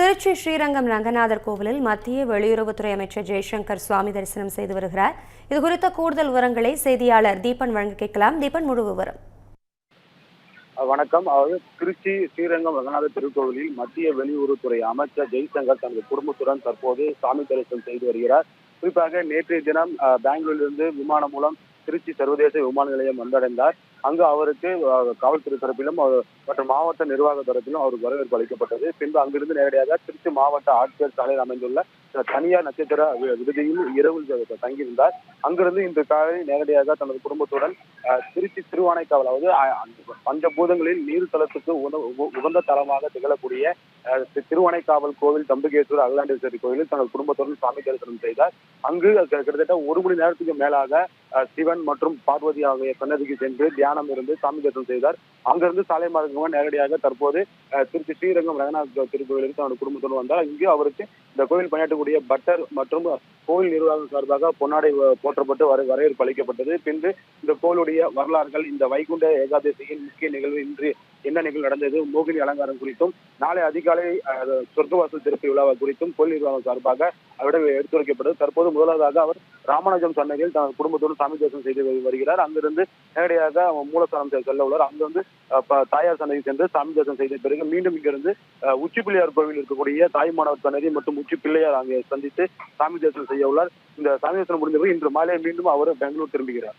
திருச்சி ஸ்ரீரங்கம் ரங்கநாதர் கோவிலில் மத்திய வெளியுறவுத்துறை அமைச்சர் ஜெய்சங்கர் சுவாமி தரிசனம் செய்து வருகிறார். இது குறித்த கூடுதல் விவரங்களை செய்தியாளர் தீபன் வழங்க கேட்கலாம். தீபன் முழு விவரம். வணக்கம். அதாவது திருச்சி ஸ்ரீரங்கம் ரங்கநாத திருக்கோவிலில் மத்திய வெளியுறவுத்துறை அமைச்சர் ஜெய்சங்கர் தனது குடும்பத்துடன் தற்போது சாமி தரிசனம் செய்து வருகிறார். குறிப்பாக நேற்றைய தினம் பெங்களூரிலிருந்து விமானம் மூலம் திருச்சி சர்வதேச விமான நிலையம் வந்தடைந்தார். அங்கு அவருக்கு காவல்துறை தரப்பிலும் மற்றும் மாவட்ட நிர்வாக தரப்பிலும் அவருக்கு வரவேற்பு அளிக்கப்பட்டது. பின்பு அங்கிருந்து நேரடியாக திருச்சி மாவட்ட ஆட்சியர் சாலையில் அமைந்துள்ள தனியார் நட்சத்திர வி- விடுதியில் இரவு தங்கியிருந்தார். அங்கிருந்து இன்று காலை நேரடியாக தனது குடும்பத்துடன் திருச்சி திருவானைக்காவல் அதாவது பஞ்சபூதங்களில் நீர் தளத்துக்கு உகந்த தலமாக திகழக்கூடிய திருவானைக்காவல் கோவில் தம்பிகேஸ்வரர் அகிலாண்டேஸ்வரி கோயிலில் தனது குடும்பத்துடன் சாமி தரிசனம் செய்தார். அங்கு கிட்டத்தட்ட ஒரு மணி நேரத்துக்கு மேலாக சிவன் மற்றும் பார்வதி ஆகிய சன்னதிக்கு சென்று தியானம் இருந்து சாமி தரிசனம் செய்தார். அங்கிருந்து சாலை மார்க்கமாக நேரடியாக தற்போது திருச்சி ஸ்ரீரங்கம் ரங்கநாத திருக்கோயிலுக்கு தனது குடும்பத்தோடு வந்தார். இங்கு அவருக்கு இந்த கோயில் பணியாற்றக்கூடிய பட்டர் மற்றும் கோவில் நிர்வாகம் சார்பாக பொன்னாடை போற்றப்பட்டு வர வரவேற்பு அளிக்கப்பட்டது. பின்பு இந்த கோவிலுடைய வரலாறுகள் இந்த வைகுண்ட ஏகாதசியின் முக்கிய நிகழ்வு இன்று என்ன நிகழ்வு நடந்தது மோகினி அலங்காரம் குறித்தும் நாளை அதிகாலை சொர்க்கவாசல் திருப்பி விழா குறித்தும் கோயில் நிர்வாகம் சார்பாக அவரிடம் எடுத்துரைக்கப்பட்டது தற்போது முதலாவதாக அவர் ராமநாஜம் சன்னதியில் தனது குடும்பத்தோடு சாமி தரிசனம் செய்து வருகிறார். அங்கிருந்து நேரடியாக அவர் மூலஸ்தானம் செல்ல உள்ளார். அங்கிருந்து வந்து தாயார் சன்னதி சென்று சாமி தரிசனம் செய்த பிறகு மீண்டும் இங்கிருந்து உச்சி பிள்ளையார் கோவில் இருக்கக்கூடிய தாய்மானவர் சன்னதி மற்றும் உச்சி பிள்ளையார் அங்கே சந்தித்து சாமி தரிசனம் செய்ய உள்ளார். இந்த சாமி தரிசனம் முடிந்த இன்று மாலை மீண்டும் அவர் பெங்களூர் திரும்புகிறார்.